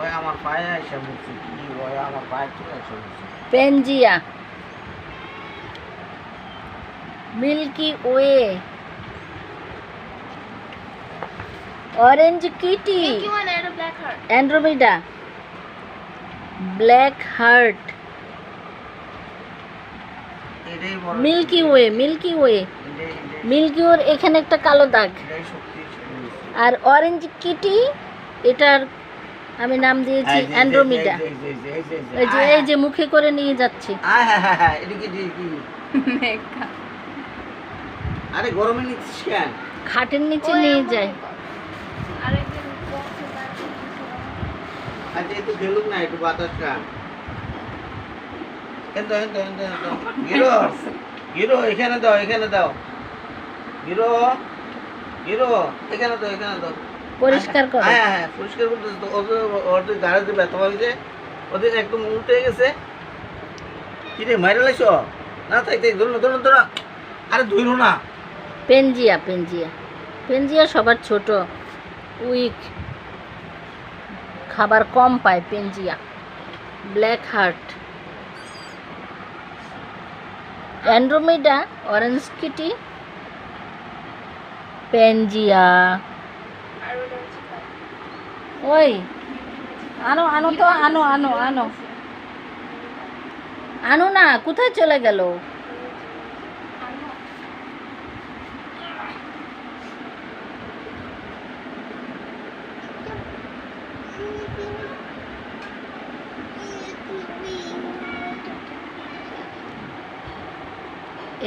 ওই আমার পায়ে এসে মুখছে কি ওই আমার পায়ে ঠিক আছে মুখছে Pangaea. Milky Way. Orange Kitty. Andromeda. Black Heart. Milky Way Milky Way. Milky ওর এখানে একটা কালো দাগ। আর অরেঞ্জ কিটি এটার আমি নাম দিয়েছি অ্যান্ড্রোমিডা। এই যে- এই যে- মুখে করে নিয়ে যাচ্ছি। আয়, হ্যাঁ হ্যাঁ হ্যাঁ এটা কি এটা কি? আরে গরমে নিচ্ছিস কেন? খাটের নিচে নিয়ে যায় আচ্ছা একটু খেলুক না একটু বাতাস খান। গিরো গিরো এখানে দাও এখানে দাও। গিরো গিরো এখানে দাও এখানে দাও। পরিষ্কার করো। হ্যাঁ হ্যাঁ পরিষ্কার করতেছে তো। ওদের ওদের গাড়ি যে ব্যথা হয়েছে ওদের একদম উল্টে গেছে। কি রে মাইরে লাইছো? না তাই তাই ধরুন ধরুন ধরো আরে ধরো না। পেনজিয়া পেনজিয়া। পেনজিয়া সবার ছোট। উইক। খাবার কম পায় Pangaea. Black Heart. Andromeda Orange Kitty. Pangaea আর ওটা হচ্ছে কালো। ওই, আনো আনো তো, আনো আনো আনো। আনো না, কোথায় চলে গেল?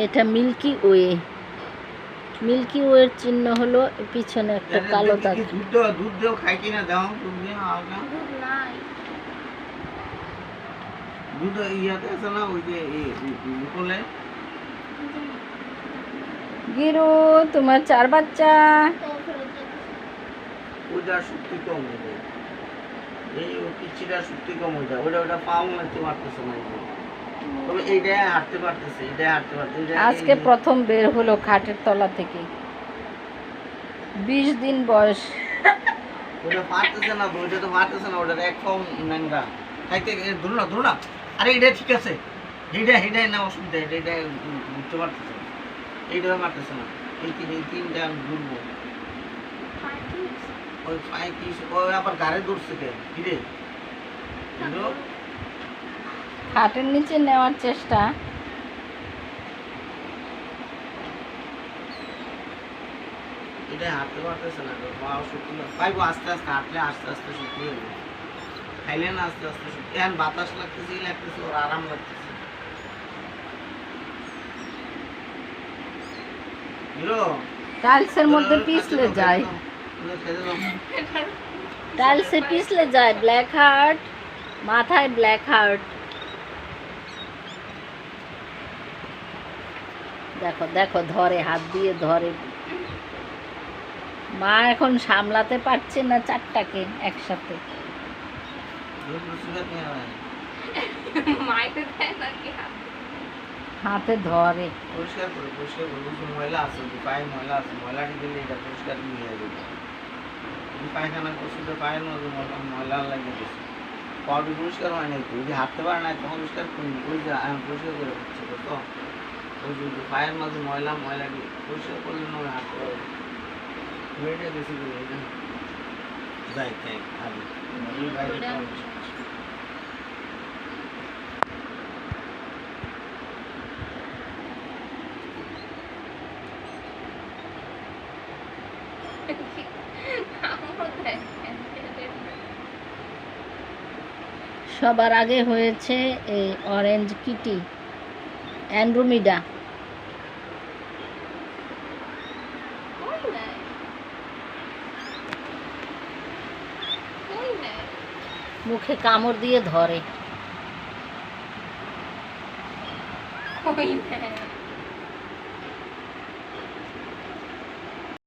এটা মিল্কি ওয়ে। মিল্কি ওয়ের চিহ্ন হলো পিছনে একটা কালো দাগ। দুধ দুধ দাও খাই কিনা দাও দুধ হালকা। দুধ নাই। দুধ ইয়াতে আছে না ওই যে মুখলে গিরু তোমার চার বাচ্চা। ফেরত শক্তি কম হয়ে যায়। এই ও পিচিটা শক্তি কম হয়ে যায়। ওইটা ওইটা পাও মারতে পারতেছে না আজকে প্রথম বের হলো খাটের তলা থেকে। বিশ দিন বয়স। ওটা পারতেছে না তো, তো পারতেছে না ওটার এক ন্যাংরা খাইতে ধরো না ধরো না। আরে এটা ঠিক আছে। এইটা এইটাই না অসুবিধা এটা এটা বুঝতে পারতেছে না। এইটা পারতেছে না। এই তিন এই তিনটা আমি ঘুরবো ওই পায়ে কি ওই আবার গাড়ি দৌড়ছে কে? কিরে? খাটের নিচে নেওয়ার চেষ্টা। এটা হাঁটতে পারতেছে না তো পা পাইবো আস্তে আস্তে হাঁটলে আস্তে আস্তে শক্তি যাবে। খাইলে না আস্তে আস্তে শক্তি এখন বাতাস লাগতেছে ই লাগতেছে ওর আরাম লাগতেছে। টাইলসের মধ্যে পিছলে যায়। টাইলসে পিছলে যায় ব্ল্যাক হার্ট মাথায় ব্ল্যাক হার্ট দেখো দেখো ধরে হাত দিয়ে ধরে। মা এখন সামলাতে পারছে না চারটাকে একসাথে। হাত? ধরে। পরিষ্কার করে পরিষ্কার করে। ময়লা আছে যদি পায়ে ময়লা আছে। ময়লাটি দিলে এটা পরিষ্কার নিয়ে যাবে। পায়খানা করছে তো পায়ের মধ্যে ময়লা ময়লা লাগে গেছে পাউডার পরিষ্কার হয় নাই তো। যদি হাঁটতে পারে না তখন পরিষ্কার করি ওই যে পরিষ্কার করে হচ্ছে তো। ওই যে যে পায়ের মাঝে ময়লা ময়লাটি পরিষ্কার করলে ওইটা বেশি করে যাই খাই খাবি। সবার আগে হয়েছে এই অরেঞ্জ কিটি অ্যান্ড্রোমিডা কই নাই? কই নাই? মুখে কামড় দিয়ে ধরে।